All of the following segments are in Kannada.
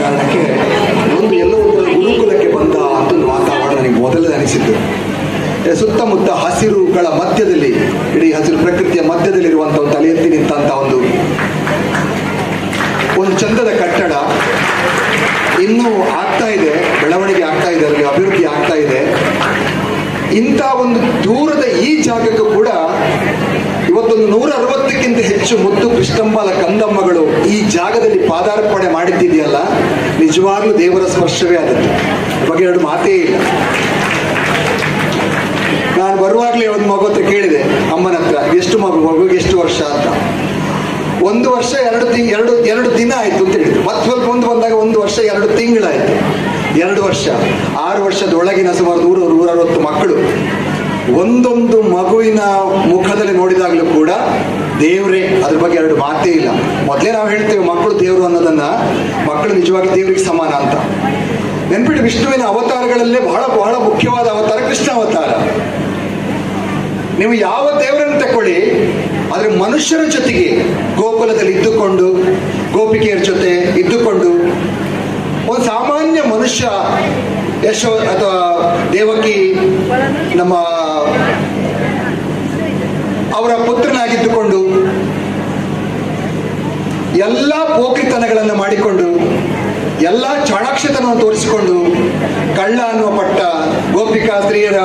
ಕಾರಣಕ್ಕೆ ಒಂದು ಒಂದು ಬಂದ ವಾತಾವರಣ ನನಗೆ ಸುತ್ತಮುತ್ತ ಹಸಿರುಗಳ ಮಧ್ಯದಲ್ಲಿ, ಇಡೀ ಹಸಿರು ಪ್ರಕೃತಿಯ ಮಧ್ಯದಲ್ಲಿರುವಂಥ ಒಂದು ತಲೆ ಎತ್ತಿ ನಿಂತ ಒಂದು ಒಂದು ಚಂದದ ಕಟ್ಟಡ. ಇನ್ನೂ ಆಗ್ತಾ ಇದೆ, ಬೆಳವಣಿಗೆ ಆಗ್ತಾ ಇದೆ, ಅದರಲ್ಲಿ ಅಭಿವೃದ್ಧಿ ಆಗ್ತಾ ಇದೆ. ಇಂಥ ಒಂದು ದೂರದ ಈ ಜಾಗಕ್ಕೂ ಕೂಡ ಇವತ್ತೊಂದು ನೂರ ಅರವತ್ತಕ್ಕಿಂತ ಹೆಚ್ಚು ಮುದ್ದು ಕೃಷ್ಣಂಬಾಲ ಕಂದಮ್ಮಗಳು ಈ ಜಾಗದಲ್ಲಿ ಪಾದಾರ್ಪಣೆ ಮಾಡಿದ್ದಿದೆಯಲ್ಲ ನಿಜವಾಗ್ಲೂ ದೇವರ ಸ್ಪರ್ಶವೇ ಆದದ್ದು. ಬಗ್ಗೆ ಎರಡು ಮಾತೇ ಇಲ್ಲ. ನಾನು ಬರುವಾಗ್ಲೇ ಒಂದು ಮಗು ಹತ್ರ ಕೇಳಿದೆ, ಅಮ್ಮನ ಹತ್ರ, ಎಷ್ಟು ಮಗು? ಮಗುಗೆ ಎಷ್ಟು ವರ್ಷ ಅಂತ? ಒಂದು ವರ್ಷ ಎರಡು ತಿಂಗ್ ಎರಡು ಎರಡು ದಿನ ಆಯ್ತು ಅಂತ ಹೇಳಿದ್ರು. ಮತ್ತೆ ಸ್ವಲ್ಪ ಮುಂದೆ ಬಂದಾಗ ಒಂದು ವರ್ಷ, ಎರಡು ತಿಂಗಳಾಯ್ತು. ಎರಡು ವರ್ಷ. ಆರು ವರ್ಷದ ಒಳಗಿನ ಸುಮಾರು ನೂರು ನೂರ ಅರವತ್ತು ಮಕ್ಕಳು. ಒಂದೊಂದು ಮಗುವಿನ ಮುಖದಲ್ಲಿ ನೋಡಿದಾಗಲೂ ಕೂಡ ದೇವರೇ, ಅದ್ರ ಬಗ್ಗೆ ಎರಡು ಮಾತೇ ಇಲ್ಲ. ಮೊದಲೇ ನಾವು ಹೇಳ್ತೇವೆ, ಮಕ್ಕಳು ದೇವರು ಅನ್ನೋದನ್ನ ಮಕ್ಕಳು ನಿಜವಾಗಿ ದೇವ್ರಿಗೆ ಸಮಾನ ಅಂತ. ನೆನ್ಪಿಟ್ಟು ವಿಷ್ಣುವಿನ ಅವತಾರಗಳಲ್ಲೇ ಬಹಳ ಬಹಳ ಮುಖ್ಯವಾದ ಅವತಾರ ಕೃಷ್ಣ ಅವತಾರ. ನೀವು ಯಾವ ದೇವರನ್ನು ತಕೊಳ್ಳಿ ಆದ್ರೆ ಮನುಷ್ಯರ ಜೊತೆಗೆ ಗೋಕುಲದಲ್ಲಿ ಇದ್ದುಕೊಂಡು, ಗೋಪಿಕೆಯರ ಜೊತೆ ಇದ್ದುಕೊಂಡು, ಒಂದು ಸಾಮಾನ್ಯ ಮನುಷ್ಯ ಯಶೋ ಅಥವಾ ದೇವಕಿ ಅವರ ಪುತ್ರನಾಗಿದ್ದುಕೊಂಡು ಎಲ್ಲ ಪೋಕ್ರಿತನಗಳನ್ನು ಮಾಡಿಕೊಂಡು, ಎಲ್ಲ ಚಾಣಾಕ್ಷತನವನ್ನು ತೋರಿಸಿಕೊಂಡು, ಕಳ್ಳ ಅನ್ನುವ ಪಟ್ಟ, ಗೋಪಿಕಾ ಸ್ತ್ರೀಯರ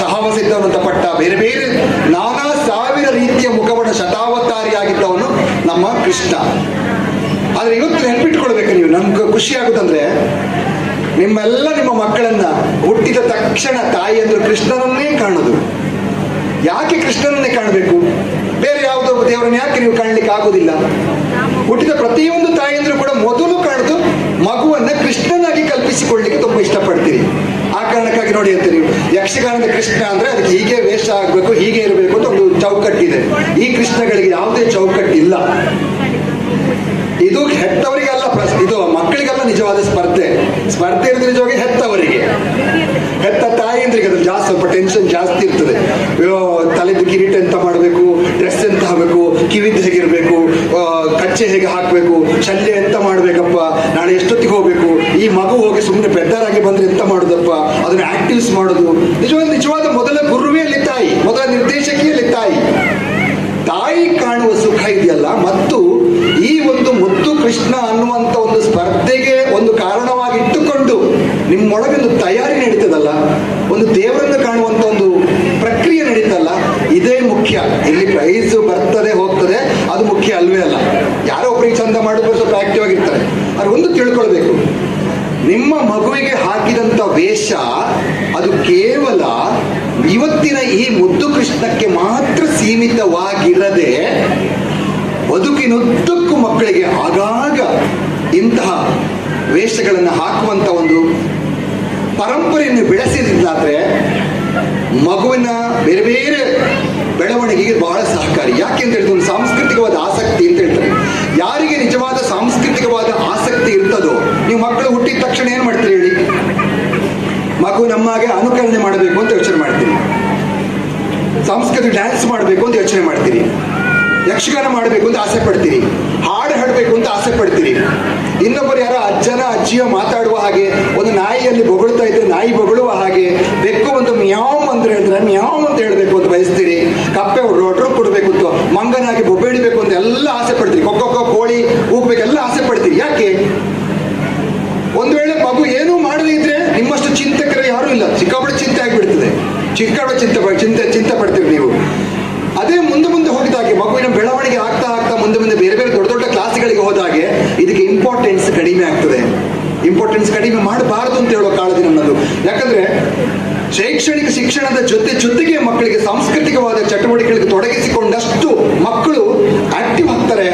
ಸಹವಾಸಿದ್ದ ಪಟ್ಟ, ಬೇರೆ ಬೇರೆ ನಾನಾ ಸಾವಿರ ರೀತಿಯ ಮುಖವನ್ನ ಶತಾವತಾರಿಯಾಗಿದ್ದವನು ನಮ್ಮ ಕೃಷ್ಣ. ಆದ್ರೆ ಇವತ್ತು ನೆನ್ಪಿಟ್ಕೊಳ್ಬೇಕು ನೀವು, ನಮ್ಗೆ ಖುಷಿ ಆಗುದಂದ್ರೆ ನಿಮ್ಮೆಲ್ಲ ನಿಮ್ಮ ಮಕ್ಕಳನ್ನ ಹುಟ್ಟಿದ ತಕ್ಷಣ ತಾಯಿ ಅಂದ್ರೆ ಕೃಷ್ಣನನ್ನೇ ಕಾಣೋದು. ಯಾಕೆ ಕೃಷ್ಣನನ್ನೇ ಕಾಣಬೇಕು? ಬೇರೆ ಯಾವುದೋ ದೇವರನ್ನ ಯಾಕೆ ನೀವು ಕಾಣಲಿಕ್ಕೆ ಆಗುದಿಲ್ಲ? ಹುಟ್ಟಿದ ಪ್ರತಿಯೊಂದು ತಾಯಿಯಂದ್ರು ಕೂಡ ಮೊದಲು ಕಾಣುದು ಮಗುವನ್ನ ಕೃಷ್ಣನಾಗಿ ಕಲ್ಪಿಸಿಕೊಳ್ಳಿಕ್ಕೆ ತುಂಬಾ ಇಷ್ಟಪಡ್ತೀರಿ. ಆ ಕಾರಣಕ್ಕಾಗಿ ನೋಡಿ ಅಂತ ನೀವು ಯಕ್ಷಗಾನದ ಕೃಷ್ಣ ಅಂದ್ರೆ ಅದಕ್ಕೆ ಹೀಗೆ ವೇಷ ಆಗ್ಬೇಕು, ಹೀಗೆ ಇರಬೇಕು ಅಂತ ಒಂದು ಚೌಕಟ್ಟಿದೆ ಈ ಕೃಷ್ಣಗಳಿಗೆ ಯಾವುದೇ ಚೌಕಟ್ಟಿಲ್ಲ. ಇದು ಹೆತ್ತವರಿಗೆಲ್ಲ ಇದು ಮಕ್ಕಳಿಗೆಲ್ಲ ನಿಜವಾದ ಸ್ಪರ್ಧೆ. ಸ್ಪರ್ಧೆ ಅಂದ್ರೆ ನಿಜವಾಗಿ ಹೆತ್ತವರಿಗೆ. ಹೆತ್ತ ತಾಯಿಂದ್ರಿಗೆ ಅದ್ರ ಜಾಸ್ತಿ, ಸ್ವಲ್ಪ ಟೆನ್ಷನ್ ಜಾಸ್ತಿ ಇರ್ತದೆ. ತಲೆದು ಕಿರೀಟ ಎಂತ ಮಾಡಬೇಕು ಡ್ರೆಸ್ ಎಂತ ಹಾಕಬೇಕು ಕಿವಿದ್ದು ಹೇಗಿರ್ಬೇಕು ಕಚ್ಚೆ ಹೇಗೆ ಹಾಕ್ಬೇಕು, ಶಲ್ಯ ಎಂತ ಮಾಡ್ಬೇಕಪ್ಪ, ನಾಳೆ ಎಷ್ಟೊತ್ತಿಗೆ ಹೋಗ್ಬೇಕು, ಈ ಮಗು ಹೋಗಿ ಸುಮ್ಮನೆ ಪೆದ್ದರಾಗಿ ಬಂದ್ರೆ ಎಂತ ಮಾಡುದಪ್ಪ, ಅದನ್ನ ಆಕ್ಟಿವ್ಸ್ ಮಾಡೋದು. ನಿಜವಾದ ನಿಜವಾದ ಮೊದಲ ಗುರುವಿಯಲ್ಲಿ ತಾಯಿ, ಮೊದಲ ನಿರ್ದೇಶಕಿಯಲ್ಲಿ ತಾಯಿ. ತಾಯಿ ಕಾಣುವ ಸುಖ ಇದೆಯಲ್ಲ, ಮತ್ತು ಈ ಒಂದು ಮುತ್ತು ಕೃಷ್ಣ ಅನ್ನುವಂತ ಒಂದು ಇಟ್ಟುಕೊಂಡು ನಿಮ್ಮೊಳಗೆ ಒಂದು ತಯಾರಿ ನಡೀತದಲ್ಲ, ಒಂದು ದೇವರನ್ನು ಕಾಣುವಂತ ಒಂದು ಪ್ರಕ್ರಿಯೆ ನಡೀತಲ್ಲ, ಇದೇ ಮುಖ್ಯ. ಇಲ್ಲಿ ಪ್ರೈಸ್ ಬರ್ತದೆ, ಹೋಗ್ತದೆ, ಅದು ಮುಖ್ಯ ಅಲ್ವೇ ಅಲ್ಲ. ಯಾರೋ ಒಬ್ಬರಿಗೆ ಚಂದ ಮಾಡಿದ್ರು ಸ್ವಲ್ಪ ಆಕ್ಟಿವ್ ಆಗಿರ್ತಾರೆ. ಅದು ಒಂದು ತಿಳ್ಕೊಳ್ಬೇಕು. ನಿಮ್ಮ ಮಗುವಿಗೆ ಹಾಕಿದಂತ ವೇಷ, ಅದು ಕೇವಲ ಇವತ್ತಿನ ಈ ಮುದ್ದು ಕೃಷ್ಣಕ್ಕೆ ಮಾತ್ರ ಸೀಮಿತವಾಗಿರದೆ ಬದುಕಿನುದ್ದಕ್ಕೂ ಮಕ್ಕಳಿಗೆ ಆಗಾಗ ಇಂತಹ ವೇಷಗಳನ್ನು ಹಾಕುವಂತ ಒಂದು ಪರಂಪರೆಯನ್ನು ಬೆಳೆಸಿದಾದ್ರೆ ಮಗುವಿನ ಬೇರೆ ಬೇರೆ ಬೆಳವಣಿಗೆಗೆ ಬಹಳ ಸಹಕಾರಿ. ಯಾಕೆ ಅಂತ ಹೇಳಿದ್ರೆ ಒಂದು ಸಾಂಸ್ಕೃತಿಕವಾದ ಆಸಕ್ತಿ ಅಂತ ಹೇಳ್ತಾರೆ. ಯಾರಿಗೆ ನಿಜವಾದ ಸಾಂಸ್ಕೃತಿಕವಾದ ಆಸಕ್ತಿ ಇರ್ತದೋ, ನೀವು ಮಕ್ಕಳು ಹುಟ್ಟಿದ ತಕ್ಷಣ ಏನ್ ಮಾಡ್ತೀರಿ ಹೇಳಿ? ಮಗು ನಮ್ಮಾಗೆ ಅನುಕರಣೆ ಮಾಡಬೇಕು ಅಂತ ಯೋಚನೆ ಮಾಡ್ತೀರಿ. ಸಾಂಸ್ಕೃತಿಕ ಡ್ಯಾನ್ಸ್ ಮಾಡಬೇಕು ಅಂತ ಯೋಚನೆ ಮಾಡ್ತೀರಿ. ಯಕ್ಷಗಾನ ಮಾಡಬೇಕು ಅಂತ ಆಸೆ ಪಡ್ತೀರಿ. ಹಾಡು ಹಾಡಬೇಕು ಅಂತ ಆಸೆ ಪಡ್ತೀರಿ. ಇನ್ನೊಬ್ಬರು ಯಾರೋ ಅಜ್ಜನ ಅಜ್ಜಿಯ ಮಾತಾಡುವ ಹಾಗೆ ಒಂದು ನಾಯಿಯಲ್ಲಿ ಇದ್ರೆ ನಾಯಿ ಬೊಗಳುವ ಹಾಗೆ ಬೆಕ್ಕು ಒಂದು ಮ್ಯಾಮ್ ಅಂತ ಹೇಳಿದ್ರೆ ಮ್ಯಾಮ್ ಅಂತ ಹೇಳಬೇಕು ಅಂತ ಬಯಸ್ತೀರಿ. ಕಪ್ಪೆ ರೊಟ್ರು ಕೊಡಬೇಕು ಅಂತ. ಮಂಗನಾಗಿ ಬೊಬ್ಬೆ ಹಿಡಿಬೇಕು ಅಂತ ಎಲ್ಲ ಆಸೆ ಪಡ್ತೀರಿ. ಕೊಕ್ಕೊಕ್ಕ ಕೋಳಿ ಹೋಗ್ಬೇಕೆಲ್ಲ ಆಸೆ ಪಡ್ತೀರಿ. ಯಾಕೆ? ಒಂದು ವೇಳೆ ಮಗು ಏನೂ ಮಾಡದೇ ಇದ್ರೆ ನಿಮ್ಮಷ್ಟು ಚಿಂತಕರು ಯಾರು ಇಲ್ಲ. ಚಿಕ್ಕಬಡ ಚಿಂತೆ ಆಗಿಬಿಡ್ತದೆ. ಚಿಕ್ಕಬಡ ಚಿಂತೆ ಚಿಂತೆ ಚಿಂತೆ ಪಡ್ತೀರಿ ನೀವು. ಅದೇ ಮುಂದೆ ಮುಂದೆ ಹೋಗಿದಾಗೆ ಮಗುವಿನ ಬೆಳವಣಿಗೆ ಆಗ್ತಾ ಆಗ್ತಾ ಮುಂದೆ ಮುಂದೆ ಬೇರೆ ಬೇರೆ ದೊಡ್ಡ ದೊಡ್ಡ ಕ್ಲಾಸ್ಗಳಿಗೆ ಹೋದಾಗೆ ಇದಕ್ಕೆ ಇಂಪಾರ್ಟೆನ್ಸ್ ಕಡಿಮೆ ಆಗ್ತದೆ. ಇಂಪಾರ್ಟೆನ್ಸ್ ಕಡಿಮೆ ಮಾಡಬಾರದು ಅಂತ ಹೇಳೋ ಕಾಳಜಿ ನನ್ನದು. ಯಾಕಂದ್ರೆ ಶೈಕ್ಷಣಿಕ ಶಿಕ್ಷಣದ ಜೊತೆ ಜೊತೆಗೆ ಮಕ್ಕಳಿಗೆ ಸಾಂಸ್ಕೃತಿಕವಾದ ಚಟುವಟಿಕೆಗಳಿಗೆ ತೊಡಗಿಸಿಕೊಂಡಷ್ಟು ಮಕ್ಕಳು ಆಕ್ಟಿವ್ ಆಗ್ತಾರೆ.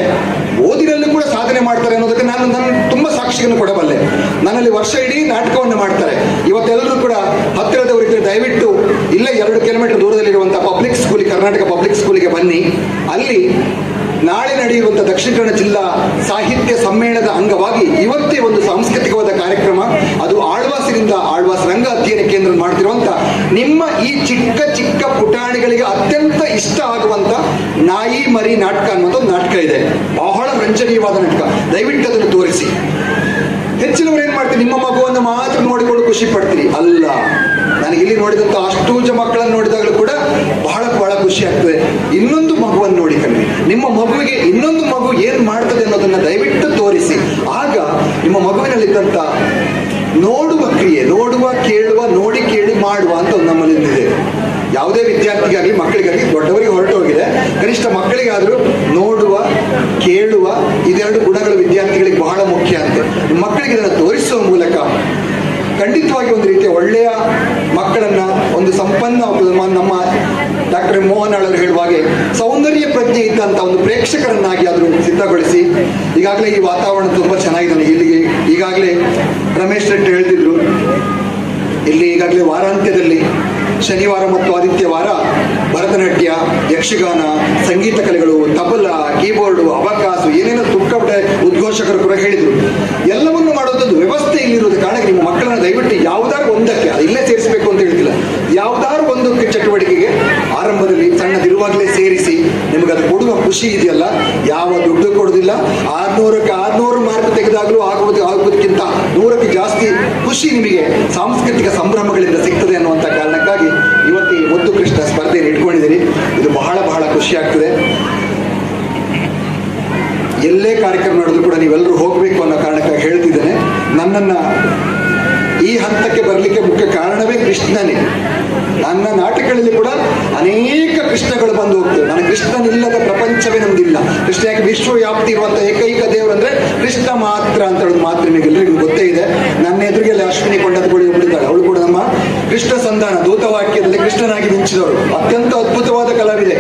ಓದಿನಲ್ಲೂ ಕೂಡ ಸಾಧನೆ ಮಾಡ್ತಾರೆ ಅನ್ನೋದಕ್ಕೆ ನಾನು ನಾನು ತುಂಬಾ ಸಾಕ್ಷಿಯನ್ನು ಕೊಡಬಲ್ಲೆ. ನನ್ನಲ್ಲಿ ವರ್ಷ ಇಡೀ ನಾಟಕವನ್ನು ಮಾಡ್ತಾರೆ. ಇವತ್ತೆಲ್ಲರೂ ಕೂಡ ಹತ್ತಿರದವರಿದ್ದರೆ ದಯವಿಟ್ಟು ಇಲ್ಲೇ ಎರಡು ಕಿಲೋಮೀಟರ್ ದೂರದಲ್ಲಿರುವಂತಹ ಪಬ್ಲಿಕ್ ಸ್ಕೂಲ್ ಕರ್ನಾಟಕ ಪಬ್ಲಿಕ್ ಸ್ಕೂಲಿಗೆ ಬನ್ನಿ. ಅಲ್ಲಿ ನಾಳೆ ನಡೆಯುವಂತಹ ದಕ್ಷಿಣ ಕನ್ನಡ ಜಿಲ್ಲಾ ಸಾಹಿತ್ಯ ಸಮ್ಮೇಳನದ ಅಂಗವಾಗಿ ಇವತ್ತೇ ಒಂದು ಸಾಂಸ್ಕೃತಿಕವಾದ ಕಾರ್ಯಕ್ರಮ. ಅದು ಆಳ್ವಾಸಿನಿಂದ ಆಳ್ವಾಸ್ ರಂಗ ಅಧ್ಯಯನ ಕೇಂದ್ರ ಮಾಡ್ತಿರುವಂತ ನಿಮ್ಮ ಈ ಚಿಕ್ಕ ಚಿಕ್ಕ ಪುಟಾಣಿಗಳಿಗೆ ಅತ್ಯಂತ ಇಷ್ಟ ಆಗುವಂತ ನಾಯಿ ಮರಿ ನಾಟಕ ಅನ್ನೋದು ಒಂದು ನಾಟಕ ಇದೆ. ಬಹಳ ರಂಜನೀಯವಾದ ನಾಟಕ. ದಯವಿಟ್ಟು ಅದನ್ನು ತೋರಿಸಿ. ಹೆಚ್ಚಿನವರು ಏನ್ ಮಾಡ್ತೀರಿ? ನಿಮ್ಮ ಮಗುವನ್ನು ಮಾತ್ರ ನೋಡಿಕೊಂಡು ಖುಷಿ ಪಡ್ತೀರಿ. ಅಲ್ಲ ನನಗೆ ಇಲ್ಲಿ ನೋಡಿದಂತ ಅಷ್ಟು ಜ ಮಕ್ಕಳನ್ನು ನೋಡಿದಾಗಲೂ ಕೂಡ ಬಹಳ ಬಹಳ ಖುಷಿ ಆಗ್ತದೆ. ಇನ್ನೊಂದು ಮಗುವನ್ನು ನೋಡಿ ಕಣ್ರಿ ನಿಮ್ಮ ಮಗುವಿಗೆ ಇನ್ನೊಂದು ಮಗು ಏನ್ ಮಾಡ್ತದೆ ಅನ್ನೋದನ್ನ ದಯವಿಟ್ಟು ತೋರಿಸಿ. ಆಗ ನಿಮ್ಮ ಮಗುವಿನಲ್ಲಿದ್ದಂತ ನೋಡುವ ಕ್ರಿಯೆ, ನೋಡುವ, ಕೇಳುವ, ನೋಡಿ, ಕೇಳಿ, ಮಾಡುವ ಅಂತ ನಮ್ಮಲ್ಲಿ ಇದೆ ಯಾವುದೇ ವಿದ್ಯಾರ್ಥಿಗಾಗಲಿ, ಮಕ್ಕಳಿಗಾಗಲಿ, ದೊಡ್ಡವರಿಗೆ ಹೊರಟು ಹೋಗಿದೆ. ಕನಿಷ್ಠ ಮಕ್ಕಳಿಗಾದರೂ ನೋಡುವ, ಕೇಳುವ ಇದೆರಡು ಗುಣಗಳು ವಿದ್ಯಾರ್ಥಿಗಳಿಗೆ ಬಹಳ ಮುಖ್ಯ ಅಂತೆ. ಮಕ್ಕಳಿಗೆ ಇದನ್ನು ತೋರಿಸುವ ಮೂಲಕ ಖಂಡಿತವಾಗಿ ಒಂದು ರೀತಿಯ ಒಳ್ಳೆಯ ಮಕ್ಕಳನ್ನ, ಒಂದು ಸಂಪನ್ನ ನಮ್ಮ ಡಾಕ್ಟರ್ ಮೋಹನ್ ಅವರು ಹೇಳುವ ಹಾಗೆ ಸೌಂದರ್ಯ ಪ್ರಜ್ಞೆ ಇದ್ದಂಥ ಒಂದು ಪ್ರೇಕ್ಷಕರನ್ನಾಗಿ ಅದನ್ನು ಸಿದ್ಧಗೊಳಿಸಿ, ಈಗಾಗಲೇ ಈ ವಾತಾವರಣ ತುಂಬಾ ಚೆನ್ನಾಗಿದೆ ಇಲ್ಲಿಗೆ. ಈಗಾಗಲೇ ರಮೇಶ್ ರೆಡ್ಡಿ ಹೇಳ್ತಿದ್ರು ಇಲ್ಲಿ ಈಗಾಗಲೇ ವಾರಾಂತ್ಯದಲ್ಲಿ ಶನಿವಾರ ಮತ್ತು ಆದಿತ್ಯವಾರ ಭರತನಾಟ್ಯ, ಯಕ್ಷಗಾನ, ಸಂಗೀತ ಕಲೆಗಳು, ತಬಲ, ಕೀಬೋರ್ಡು ಅಬಕಾಸು ಏನೇನೋ ತುಕ್ಕಪಟ್ಟೆ ಉದ್ಘೋಷಕರು ಕೂಡ ಹೇಳಿದ್ರು. ಎಲ್ಲವನ್ನು ಮಾಡೋದೊಂದು ವ್ಯವಸ್ಥೆ ಇಲ್ಲಿರೋದ ಕಾರಣ ನಿಮ್ಮ ಮಕ್ಕಳನ್ನ ದಯವಿಟ್ಟು ಯಾವುದಾದ್ರು ಒಂದಕ್ಕೆ ಇಲ್ಲೇ ಸೇರಿಸಬೇಕು ಅಂತ ಹೇಳ್ತಿಲ್ಲ, ಯಾವುದಾದ್ರು ಒಂದಕ್ಕೆ ಚಟುವಟಿಕೆಗೆ ಆರಂಭದಲ್ಲಿ ಸಣ್ಣದಿರುವಾಗಲೇ ಸೇರಿಸಿ ನಿಮಗೆ ಅದು ಕೊಡುವ ಖುಷಿ ಇದೆಯಲ್ಲ? ಯಾವ ದುಡ್ಡು ಕೊಡೋದಿಲ್ಲ ಆರ್ನೂರಕ್ಕೆ ಆರ್ನೂರು ಮಾರ್ಕ್ ತೆಗೆದಾಗಲೂ ಆಗುವುದು ಆಗುವುದಕ್ಕಿಂತ ನೂರಕ್ಕೆ ಜಾಸ್ತಿ ಖುಷಿ ನಿಮಗೆ ಸಾಂಸ್ಕೃತಿಕ ಸಂಭ್ರಮಗಳಿಂದ ಸಿಗ್ತದೆ ಅನ್ನುವಂಥ ಕಾರಣಕ್ಕಾಗಿ ಇವತ್ತು ಈ ಮುದ್ದು ಕೃಷ್ಣ ಸ್ಪರ್ಧೆಯನ್ನು ಇಟ್ಕೊಂಡಿದ್ದೀರಿ ಇದು ಬಹಳ ಬಹಳ ಖುಷಿ ಆಗ್ತದೆ. ಎಲ್ಲೇ ಕಾರ್ಯಕ್ರಮ ನಡೆದ್ರು ಕೂಡ ನೀವೆಲ್ಲರೂ ಹೋಗಬೇಕು ಅನ್ನೋ ಕಾರಣಕ್ಕಾಗಿ ಹೇಳ್ತಿದ್ದೇನೆ. ನನ್ನನ್ನ ಈ ಹಂತಕ್ಕೆ ಬರಲಿಕ್ಕೆ ಮುಖ್ಯ ಕಾರಣವೇ ಕೃಷ್ಣನೇ. ನನ್ನ ನಾಟಕಗಳಲ್ಲಿ ಕೂಡ ಅನೇಕ ಕೃಷ್ಣಗಳು ಬಂದು ಹೋಗ್ತವೆ. ನನ್ನ ಕೃಷ್ಣನಿಲ್ಲದ ಪ್ರಪಂಚವೇ ನಮ್ದಿಲ್ಲ. ಕೃಷ್ಣ ಯಾಕೆ ವಿಶ್ವವ್ಯಾಪ್ತಿ ಇರುವಂತಹ ಏಕೈಕ ದೇವರು ಅಂದ್ರೆ ಕೃಷ್ಣ ಮಾತ್ರ ಅಂತ ಹೇಳೋದು ಮಾತ್ರ ನಿಮಗೆ ಎಲ್ಲರಿಗೂ ಗೊತ್ತೇ ಇದೆ. ನನ್ನ ಎದುರಿಗೆ ಅಶ್ವಿನಿ ಕೊಂಡದ ಕೂಡ ಅವಳು ಕೂಡ ನಮ್ಮ ಕೃಷ್ಣ ಸಂಧಾನ ದೂತವಾಕ್ಯದಲ್ಲಿ ಕೃಷ್ಣನಾಗಿ ಮಿಂಚಿದವರು ಅತ್ಯಂತ ಅದ್ಭುತವಾದ ಕಲಾವಿದೆ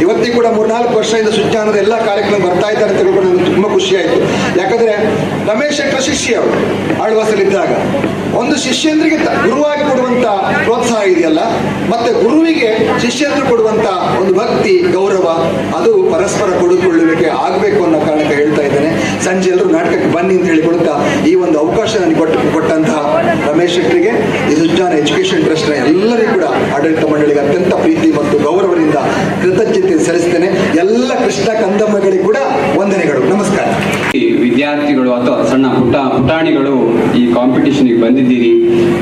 ಇವತ್ತಿಗೂ ಕೂಡ ಮೂರ್ನಾಲ್ಕು ವರ್ಷದಿಂದ ಸುಜ್ಞಾನದ ಎಲ್ಲ ಕಾರ್ಯಕ್ರಮ ಬರ್ತಾ ಇದ್ದಾರೆ ಅಂತ ತಿಳ್ಕೊಂಡು ನನಗೆ ತುಂಬಾ ಖುಷಿ ಆಯ್ತು. ಯಾಕಂದ್ರೆ ರಮೇಶ್ ಶೆಟ್ಟರ ಶಿಷ್ಯ ಅವರು ಆಳ್ವಾಸಲ್ಲಿದ್ದಾಗ ಒಂದು ಶಿಷ್ಯಂದ್ರಿಗೆ ಗುರುವಾಗಿ ಕೊಡುವಂತ ಪ್ರೋತ್ಸಾಹ ಇದೆಯಲ್ಲ, ಮತ್ತೆ ಗುರುವಿಗೆ ಶಿಷ್ಯಂದ್ರು ಕೊಡುವಂತ ಒಂದು ಭಕ್ತಿ, ಗೌರವ, ಅದು ಪರಸ್ಪರ ಕೊಡುಕೊಳ್ಳುವಿಕೆ ಆಗಬೇಕು ಅನ್ನೋ ಕಾರಣಕ್ಕೆ ಹೇಳ್ತಾ ಇದ್ದೇನೆ. ಸಂಜೆ ಎಲ್ಲರೂ ನಾಟಕಕ್ಕೆ ಬನ್ನಿ ಅಂತ ಹೇಳಿಕೊಡುತ್ತಾ ಈ ಒಂದು ಅವಕಾಶ ನನಗೆ ಕೊಟ್ಟು ಕೊಟ್ಟಂತಹ ರಮೇಶ್ ಶೆಟ್ಟರಿಗೆ ಈ ಸುಜ್ಞಾನ ಎಜುಕೇಶನ್ ಟ್ರಸ್ಟ್ನ ಎಲ್ಲರಿಗೂ ಕೂಡ ಆಡಳಿತ ಮಂಡಳಿಗೆ ಅತ್ಯಂತ ಪ್ರೀತಿ ಮತ್ತು ಗೌರವದಿಂದ ಕೃತಜ್ಞತೆ ಸಲ್ಲಿಸ್ತೇನೆ. ಎಲ್ಲ ಕೃಷ್ಣ ಕಂದಮ್ಮಗಳಿಗೆ ಕೂಡ ವಂದನೆಗಳು. ನಮಸ್ಕಾರ. ವಿದ್ಯಾರ್ಥಿಗಳು ಅಥವಾ ಸಣ್ಣ ಪುಟ ಪುಟಾಣಿಗಳು ಈ ಕಾಂಪಿಟಿಷನ್ಗೆ ಬಂದಿದ್ದೀರಿ.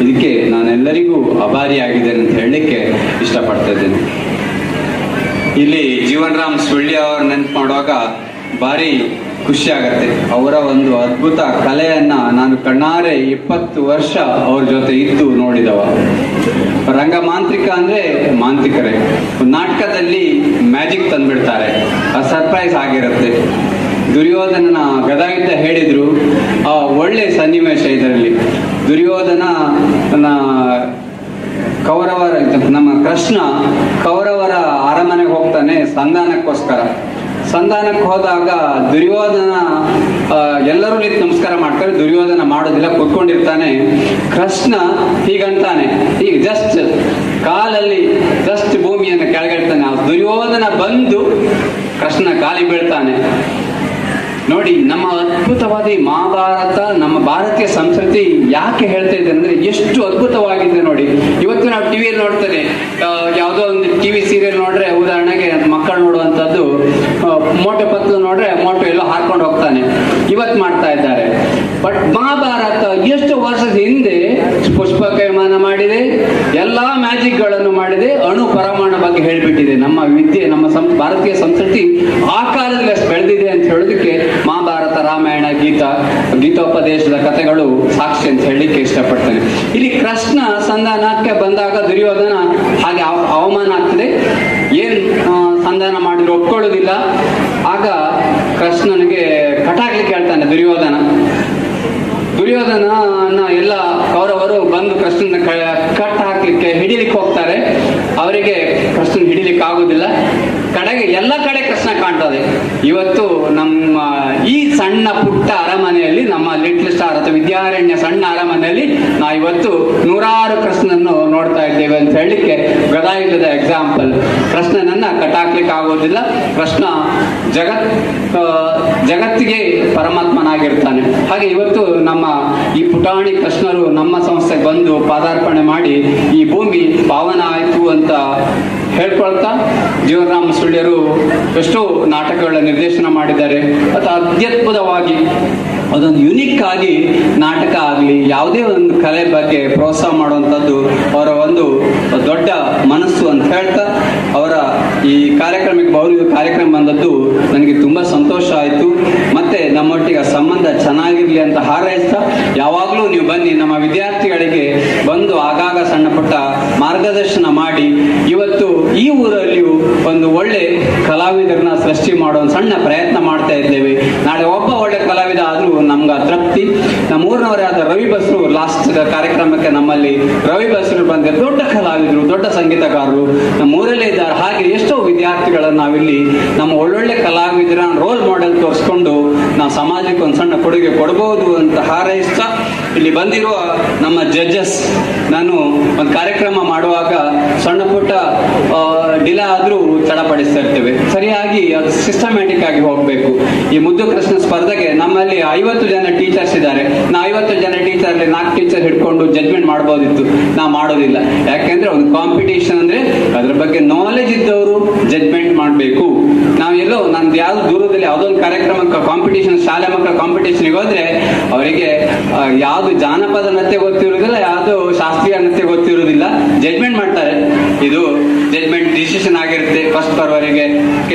ಇದಕ್ಕೆ ನಾನೆಲ್ಲರಿಗೂ ಅಭಾರಿಯಾಗಿದ್ದೇನೆ ಅಂತ ಹೇಳಲಿಕ್ಕೆ ಇಷ್ಟಪಡ್ತಾ ಇದ್ದೇನೆ. ಇಲ್ಲಿ ಜೀವನ್ ರಾಮ್ ಸುಳ್ಳಿ ಅವರು ನೆನ್ಪು ಮಾಡುವಾಗ ಭಾರಿ ಖುಷಿ ಆಗತ್ತೆ ಅವರ ಒಂದು ಅದ್ಭುತ ಕಲೆಯನ್ನ ನಾನು ಕಣ್ಣಾರೆ ಇಪ್ಪತ್ತು ವರ್ಷ ಅವ್ರ ಜೊತೆ ಇದ್ದು ನೋಡಿದವ. ರಂಗ ಮಾಂತ್ರಿಕ ಅಂದ್ರೆ ಮಾಂತ್ರಿಕರೇ. ನಾಟಕದಲ್ಲಿ ಮ್ಯಾಜಿಕ್ ತಂದ್ಬಿಡ್ತಾರೆ. ಆ ಸರ್ಪ್ರೈಸ್ ಆಗಿರುತ್ತೆ. ದುರ್ಯೋಧನನ ಗದಾಯುದ್ಧ ಹೇಳಿದ್ರು. ಆ ಒಳ್ಳೆ ಸನ್ನಿವೇಶ ಇದರಲ್ಲಿ. ದುರ್ಯೋಧನ ಕೌರವರ, ನಮ್ಮ ಕೃಷ್ಣ ಕೌರವರ ಅರಮನೆಗೆ ಹೋಗ್ತಾನೆ ಸಂಧಾನಕ್ಕೋಸ್ಕರ. ಸಂಧಾನಕ್ಕೆ ಹೋದಾಗ ದುರ್ಯೋಧನ ಎಲ್ಲರೂ ನಿಂತು ನಮಸ್ಕಾರ ಮಾಡ್ತಾರೆ. ದುರ್ಯೋಧನ ಮಾಡೋದಿಲ್ಲ, ಕೂತ್ಕೊಂಡಿರ್ತಾನೆ. ಕೃಷ್ಣ ಹೀಗಂತಾನೆ. ಈಗ ಜಸ್ಟ್ ಕಾಲಲ್ಲಿ ಜಸ್ಟ್ ಭೂಮಿಯನ್ನು ಕೆಳಗಿಡ್ತಾನೆ. ಆ ದುರ್ಯೋಧನ ಬಂದು ಕೃಷ್ಣ ಕಾಲಿ ಬೀಳ್ತಾನೆ. ನೋಡಿ, ನಮ್ಮ ಅದ್ಭುತವಾದ ಈ ಮಹಾಭಾರತ, ನಮ್ಮ ಭಾರತೀಯ ಸಂಸ್ಕೃತಿ ಯಾಕೆ ಹೇಳ್ತಾ ಇದೆ ಅಂದ್ರೆ ಎಷ್ಟು ಅದ್ಭುತವಾಗಿದೆ ನೋಡಿ. ಇವತ್ತು ನಾವು ಟಿವಿಯಲ್ಲಿ ನೋಡ್ತೇನೆ. ಯಾವುದೋ ಒಂದು ಟಿವಿ ಸೀರಿಯಲ್ ನೋಡ್ರೆ ಉದಾಹರಣೆಗೆ ಮಕ್ಕಳು ನೋಡುವಂಥದ್ದು. ಮೋಟು ಪತ್ಲು ನೋಡ್ರೆ ಮೋಟೆ ಎಲ್ಲೋ ಹಾಕೊಂಡು ಹೋಗ್ತಾನೆ. ಇವತ್ತು ಮಾಡ್ತಾ ಇದ್ದಾರೆ. ಬಟ್ ಮಹಾಭಾರತ ಎಷ್ಟು ವರ್ಷದ ಹಿಂದೆ ಪುಷ್ಪಕ ವಿಮಾನ ಮಾಡಿದೆ, ಎಲ್ಲಾ ಮ್ಯಾಜಿಕ್ಗಳನ್ನು ಮಾಡಿದೆ, ಅಣು ಪರಮಾಣು ಬಗ್ಗೆ ಹೇಳಿಬಿಟ್ಟಿದೆ. ನಮ್ಮ ವಿದ್ಯೆ, ನಮ್ಮ ಭಾರತೀಯ ಸಂಸ್ಕೃತಿ ಆ ಕಾಲದಲ್ಲಿ ಬೆಳೆದಿದೆ ಅಂತ ಹೇಳೋದಕ್ಕೆ ಮಹಾಭಾರತ ರಾಮಾಯಣ, ಗೀತಾ, ಗೀತೋಪದೇಶದ ಕಥೆಗಳು ಸಾಕ್ಷಿ ಅಂತ ಹೇಳಲಿಕ್ಕೆ ಇಷ್ಟಪಡ್ತೇನೆ. ಇಲ್ಲಿ ಕೃಷ್ಣ ಸಂಧಾನಕ್ಕೆ ಬಂದಾಗ ದುರ್ಯೋಧನ ಹಾಗೆ ಅವ- ಅವಮಾನ ಆಗ್ತದೆ. ಏನ್ ಸಂಧಾನ ಮಾಡಿದ್ರು ಒಪ್ಕೊಳ್ಳೋದಿಲ್ಲ. ಆಗ ಕೃಷ್ಣನಿಗೆ ಕಟಾಕ್ಲಿಕ್ಕೆ ಹೇಳ್ತಾನೆ ದುರ್ಯೋಧನ. ದುರ್ಯೋಧನ ಎಲ್ಲ ಕೌರವರು ಬಂದು ಕೃಷ್ಣನ ಕಟ್ ಹಾಕ್ಲಿಕ್ಕೆ ಹಿಡಿಲಿಕ್ಕೆ ಹೋಗ್ತಾರೆ. ಅವರಿಗೆ ಕೃಷ್ಣನ್ ಹಿಡಿಲಿಕ್ಕೆ ಆಗುದಿಲ್ಲ ಕಡೆಗೆ ಎಲ್ಲ ಕಡೆ ಕೃಷ್ಣ ಕಾಣ್ತದೆ. ಇವತ್ತು ನಮ್ಮ ಸಣ್ಣ ಪುಟ್ಟ ಅರಮನೆಯಲ್ಲಿ, ನಮ್ಮ ಲಿಟ್ಲ್ ಸ್ಟಾರ್ ಅಥವಾ ವಿದ್ಯಾರಣ್ಯ ಸಣ್ಣ ಅರಮನೆಯಲ್ಲಿ ನಾವು ಇವತ್ತು ನೂರಾರು ಕೃಷ್ಣನನ್ನು ನೋಡ್ತಾ ಇದ್ದೇವೆ ಅಂತ ಹೇಳಲಿಕ್ಕೆ ಗದಾಯುಧದ ಎಕ್ಸಾಂಪಲ್ ಕೃಷ್ಣನನ್ನ ಕಟ್ಟಾಕ್ಲಿಕ್ಕೆ ಆಗೋದಿಲ್ಲ. ಕೃಷ್ಣ ಜಗತ್ ಜಗತ್ತಿಗೆ ಪರಮಾತ್ಮನಾಗಿರ್ತಾನೆ. ಹಾಗೆ ಇವತ್ತು ನಮ್ಮ ಈ ಪುಟಾಣಿ ಕೃಷ್ಣರು ನಮ್ಮ ಸಂಸ್ಥೆಗೆ ಬಂದು ಪಾದಾರ್ಪಣೆ ಮಾಡಿ ಈ ಭೂಮಿ ಪಾವನ ಆಯಿತು ಅಂತ ಹೇಳ್ಕೊಳ್ತಾ ಜೀವರಾಮ ಸುಳ್ಯರು ಎಷ್ಟೋ ನಾಟಕಗಳ ನಿರ್ದೇಶನ ಮಾಡಿದ್ದಾರೆ. ಮತ್ತು ಅತ್ಯದ್ಭುತವಾಗಿ ಅದೊಂದು ಯುನಿಕ್ ಆಗಿ ನಾಟಕ ಆಗಲಿ, ಯಾವುದೇ ಒಂದು ಕಲೆ ಬಗ್ಗೆ ಪ್ರೋತ್ಸಾಹ ಮಾಡುವಂಥದ್ದು ಅವರ ಒಂದು ದೊಡ್ಡ ಮನಸ್ಸು ಅಂತ ಹೇಳ್ತಾ ಅವರ ಈ ಕಾರ್ಯಕ್ರಮಕ್ಕೆ ಅವರು ಕಾರ್ಯಕ್ರಮ ಬಂದದ್ದು ನನಗೆ ತುಂಬ ಸಂತೋಷ ಆಯಿತು. ಮತ್ತೆ ನಮ್ಮೊಟ್ಟಿಗೆ ಸಂಬಂಧ ಚೆನ್ನಾಗಿರಲಿ ಅಂತ ಹಾರೈಸ್ತಾ ಯಾವಾಗಲೂ ನೀವು ಬನ್ನಿ, ನಮ್ಮ ವಿದ್ಯಾರ್ಥಿಗಳಿಗೆ ಬಂದು ಆಗಾಗ ಸಣ್ಣ ಪುಟ್ಟ ಮಾರ್ಗದರ್ಶನ ಮಾಡಿ. ಇವತ್ತು ಸೃಷ್ಟಿ ಮಾಡೋ ಒಂದು ಸಣ್ಣ ಪ್ರಯತ್ನ ಮಾಡ್ತಾ ಇದ್ದೇವೆ. ನಾಳೆ ಒಬ್ಬ ಒಳ್ಳೆ ಕಲಾವಿದ ಆದರೂ ನಮ್ಗೆ ತೃಪ್ತಿ. ನಮ್ಮ ಊರಿನವರೇ ಆದ ರವಿ ಬಸ್ರು ಲಾಸ್ಟ್ ಕಾರ್ಯಕ್ರಮಕ್ಕೆ ನಮ್ಮಲ್ಲಿ ರವಿ ಬಸ್ರು ಬಂದರೆ ದೊಡ್ಡ ಕಲಾವಿದರು, ದೊಡ್ಡ ಸಂಗೀತಗಾರರು. ನಮ್ಮ ಊರಲ್ಲೇ ಇದ್ದಾರೆ. ಹಾಗೆ ಎಷ್ಟೋ ವಿದ್ಯಾರ್ಥಿಗಳನ್ನು ನಾವಿಲ್ಲಿ ನಮ್ಮ ಒಳ್ಳೊಳ್ಳೆ ಕಲಾವಿದರ ರೋಲ್ ಮಾಡೆಲ್ ತೋರಿಸ್ಕೊಂಡು ನಾವು ಸಮಾಜಕ್ಕೆ ಒಂದು ಸಣ್ಣ ಕೊಡುಗೆ ಕೊಡಬಹುದು ಅಂತ ಹಾರೈಸ್ತಾ ಇಲ್ಲಿ ಬಂದಿರುವ ನಮ್ಮ ಜಡ್ಜಸ್ ನಾನು ಒಂದು ಕಾರ್ಯಕ್ರಮ ಮಾಡುವಾಗ ಸಣ್ಣ ಪುಟ್ಟ ಡಿಲೇ ಆದ್ರೂ ತಡಪಡಿಸ್ತಾ ಇರ್ತೇವೆ ಸರಿಯಾಗಿ ಅದು ಸಿಸ್ಟಮ್ಯಾಟಿಕ್ ಆಗಿ ಹೋಗಬೇಕು. ಈ ಮುದ್ದು ಕೃಷ್ಣ ಸ್ಪರ್ಧೆಗೆ ನಮ್ಮಲ್ಲಿ ಐವತ್ತು ಜನ ಟೀಚರ್ಸ್ ಇದ್ದಾರೆ. ನಾ ಐವತ್ತು ಜನ ಟೀಚರ್ ನಾಲ್ಕು ಟೀಚರ್ ಹಿಡ್ಕೊಂಡು ಜಜ್ಮೆಂಟ್ ಮಾಡ್ಬೋದಿತ್ತು. ನಾ ಮಾಡೋದಿಲ್ಲ. ಯಾಕೆಂದ್ರೆ ಒಂದು ಕಾಂಪಿಟೇಷನ್ ಅಂದ್ರೆ ಅದ್ರ ಬಗ್ಗೆ ನಾಲೆಜ್ ಇದ್ದವರು ಜಜ್ಮೆಂಟ್ ಮಾಡಬೇಕು. ನಾವೆಲ್ಲೋ ನಂದು ಯಾವ್ದು ದೂರದಲ್ಲಿ ಒಂದು ಕಾರ್ಯಕ್ರಮಕ್ಕೆ ಕಾಂಪಿಟೇಷನ್ ಶಾಲೆ ಮಕ್ಕಳ ಕಾಂಪಿಟೇಷನ್ಗೆ ಹೋದ್ರೆ ಅವರಿಗೆ ಯಾವ್ದು ಜಾನಪದ ನೃತ್ಯ ಗೊತ್ತಿರುವುದಿಲ್ಲ, ಯಾವ್ದು ಶಾಸ್ತ್ರೀಯ ನೃತ್ಯ ಗೊತ್ತಿರುವುದಿಲ್ಲ. ಜಜ್ಮೆಂಟ್ ಮಾಡ್ತಾರೆ. ಇದು ಜಜ್ಮೆಂಟ್ ಡಿಸಿಷನ್ ಆಗಿರುತ್ತೆ ಫಸ್ಟ್ ಬರೋವರೆಗೆ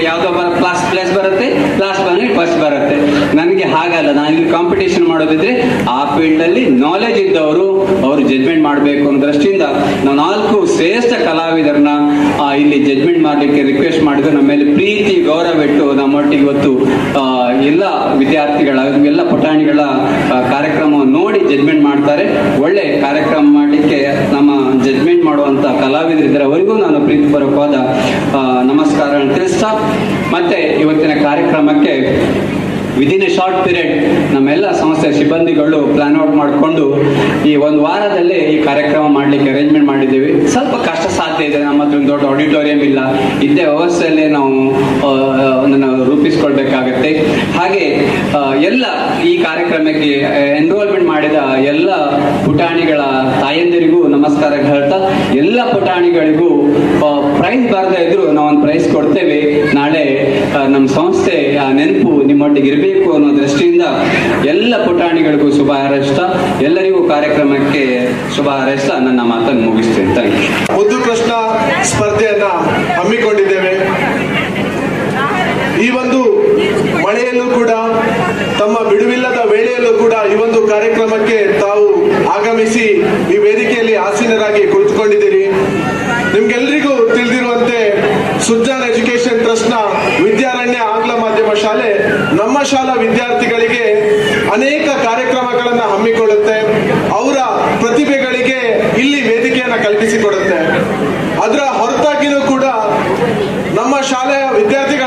ಯಾವ್ದೋ ಕ್ಲಾಸ್ ಪ್ಲೇಸ್ ಬರುತ್ತೆ ಲಾಸ್ಟ್ ಬಂದ್ರೆ ಫಸ್ಟ್ ಬರುತ್ತೆ. ನನಗೆ ಹಾಗಲ್ಲ, ನಾನು ಇಲ್ಲಿ ಕಾಂಪಿಟೇಷನ್ ಮಾಡೋದಿದ್ರೆ ಆ ಫೀಲ್ಡ್ ಅಲ್ಲಿ ನಾಲೆಜ್ ಇದ್ದವರು ಅವರು ಜಜ್ಮೆಂಟ್ ಮಾಡಬೇಕು ಅನ್ನೋ ದೃಷ್ಟಿಯಿಂದ ನಾವು ನಾಲ್ಕು ಶ್ರೇಷ್ಠ ಕಲಾವಿದರನ್ನ ಇಲ್ಲಿ ಜಜ್ಮೆಂಟ್ ಮಾಡಲಿಕ್ಕೆ ರಿಕ್ವೆಸ್ಟ್ ಮಾಡಿದ್ರು. ನಮ್ಮ ಮೇಲೆ ಪ್ರೀತಿ, ಗೌರವ ಇಟ್ಟು ನಮ್ಮೊಟ್ಟಿಗೆ ಇವತ್ತು ಎಲ್ಲ ವಿದ್ಯಾರ್ಥಿಗಳ, ಎಲ್ಲ ಪುಟಾಣಿಗಳ ಕಾರ್ಯಕ್ರಮವನ್ನು ನೋಡಿ ಜಜ್ಮೆಂಟ್ ಮಾಡ್ತಾರೆ. ಒಳ್ಳೆ ಕಾರ್ಯಕ್ರಮ ಮಾಡಲಿಕ್ಕೆ ನಮ್ಮ ಜಜ್ಮೆಂಟ್ ಮಾಡುವಂತ ಕಲಾವಿದರಿದ್ದಾರೆ ಅವರಿಗೂ ನಾನು ಪ್ರೀತಿಪೂರ್ವಕವಾದ ನಮಸ್ಕಾರ ತಿಳಿಸ್ತಾ ಮತ್ತೆ ಇವತ್ತಿನ ಕಾರ್ಯಕ್ರಮಕ್ಕೆ ವಿದಿನ್ ಎ ಶಾರ್ಟ್ ಪೀರಿಯಡ್ ನಮ್ಮೆಲ್ಲ ಸಂಸ್ಥೆ ಸಿಬ್ಬಂದಿಗಳು ಪ್ಲಾನ್ ಔಟ್ ಮಾಡಿಕೊಂಡು ಈ ಒಂದು ವಾರದಲ್ಲೇ ಈ ಕಾರ್ಯಕ್ರಮ ಮಾಡಲಿಕ್ಕೆ ಅರೇಂಜ್ಮೆಂಟ್ ಮಾಡಿದ್ದೀವಿ. ಸ್ವಲ್ಪ ಕಷ್ಟ ಸಾಧ್ಯ ಇದೆ, ನಮ್ಮ ಹತ್ರ ಒಂದು ದೊಡ್ಡ ಆಡಿಟೋರಿಯಂ ಇಲ್ಲ. ಇದ್ದೇ ವ್ಯವಸ್ಥೆಯಲ್ಲೇ ನಾವು ರೂಪಿಸ್ಕೊಳ್ಬೇಕಾಗತ್ತೆ. ಹಾಗೆ ಎಲ್ಲ ಈ ಕಾರ್ಯಕ್ರಮಕ್ಕೆ ಎನ್ರೋಲ್ಮೆಂಟ್ ಮಾಡಿದ ಎಲ್ಲ ಪುಟಾಣಿಗಳ ತಾಯಂದಿರಿಗೂ ನಮಸ್ಕಾರ ಹೇಳ್ತಾ, ಎಲ್ಲ ಪುಟಾಣಿಗಳಿಗೂ ಪ್ರೈಸ್ ಬರದೇ ಇದ್ರು ನಾವೊಂದು ಪ್ರೈಸ್ ಕೊಡ್ತೇವೆ. ನಾಳೆ ನಮ್ಮ ಸಂಸ್ಥೆ ಆ ನೆನಪು ನಿಮ್ಮೊಟ್ಟಿಗೆ ಇರಬೇಕು. ಅನ್ನೋ ದೃಷ್ಟಿಯಿಂದ ಎಲ್ಲ ಪುಟಾಣಿಗಳಿಗೂ ಶುಭ ಹಾರೈಸ್ತ ಎಲ್ಲರಿಗೂ ಕಾರ್ಯಕ್ರಮಕ್ಕೆ ಶುಭ ಹಾರೈಸ್ತ ನನ್ನ ಮಾತನ್ನು ಮುಗಿಸ್ತೇನೆ. ಥ್ಯಾಂಕ್ ಯು ಮುದ್ದು ಕೃಷ್ಣ ಸ್ಪರ್ಧೆಯನ್ನ ಹಮ್ಮಿಕೊಂಡಿದ್ದೇವೆ. ಈ ಒಂದು ಮಳೆಯಲ್ಲೂ ಕೂಡ, ತಮ್ಮ ಬಿಡುವಿಲ್ಲದ ವೇಳೆಯಲ್ಲೂ ಕೂಡ ಈ ಒಂದು ಕಾರ್ಯಕ್ರಮಕ್ಕೆ ತಾವು ಆಗಮಿಸಿ ಈ ವೇದಿಕೆಯಲ್ಲಿ ಆಸೀನರಾಗಿ ಕುಳಿತುಕೊಂಡಿದ್ದೀರಿ. ನಿಮ್ಗೆಲ್ರಿಗೂ ತಿಳಿದಿರುವಂತೆ ಸುಜ್ಜಾನ್ ಎಜುಕೇಶನ್ ಟ್ರಸ್ಟ್ನ ಅನೇಕ ಕಾರ್ಯಕ್ರಮಗಳನ್ನು ಹಮ್ಮಿಕೊಳ್ಳುತ್ತೆ. ಅವರ ಪ್ರತಿಭೆಗಳಿಗೆ ಇಲ್ಲಿ ವೇದಿಕೆಯನ್ನು ಕಲ್ಪಿಸಿಕೊಡುತ್ತೆ ಅದರ ಹೊರತಾಗಿಯೂ ಕೂಡ ನಮ್ಮ ಶಾಲೆಯ ವಿದ್ಯಾರ್ಥಿಗಳ